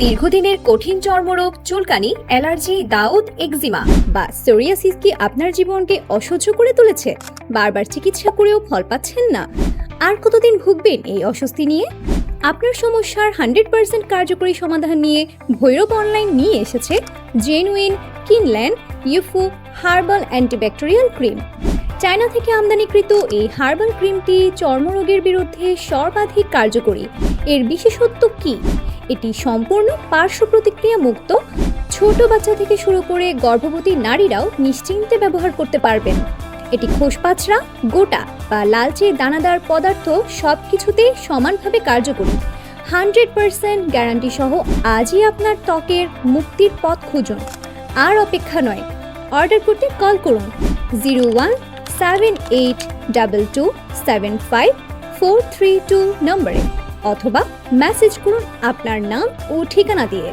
দীর্ঘদিনের কঠিন চর্মরোগ, চুলকানি, অ্যালার্জি, দাউদ, এক্সিমা বা সোরিয়াসিস কি আপনার জীবনকে অসহ্য করে তুলেছে? বারবার চিকিৎসা করেও ফল পাচ্ছেন না। আর কতদিন ভুগবেন এই অস্বস্তি নিয়ে? আপনার সমস্যার হান্ড্রেড পার্সেন্ট কার্যকরী সমাধান নিয়ে ভৈরব অনলাইন নিয়ে এসেছে জেনুইন, কিনল্যান্ড, ইউফু, হার্বাল অ্যান্টিব্যাকটেরিয়াল ক্রিম। চায়না থেকে আমদানিকৃত এই হার্বাল ক্রিমটি চর্মরোগের বিরুদ্ধে সর্বাধিক কার্যকরী। এর বিশেষত্ব কী? এটি সম্পূর্ণ পার্শ্ব প্রতিক্রিয়া মুক্ত। ছোট বাচ্চা থেকে শুরু করে গর্ভবতী নারীরাও নিশ্চিন্তে ব্যবহার করতে পারবেন। এটি খোসপাছড়া গোটা বা লালচে দানাদার পদার্থ সব কিছুতে সমানভাবে কার্যকরী। হান্ড্রেড পার্সেন্ট গ্যারান্টি সহ আজই আপনার ত্বকের মুক্তির পথ খুঁজুন। আর অপেক্ষা নয়, অর্ডার করতে কল করুন। Zero one seven eight double two seven five four three two নম্বরে অথবা মেসেজ করুন আপনার নাম ও ঠিকানা দিয়ে।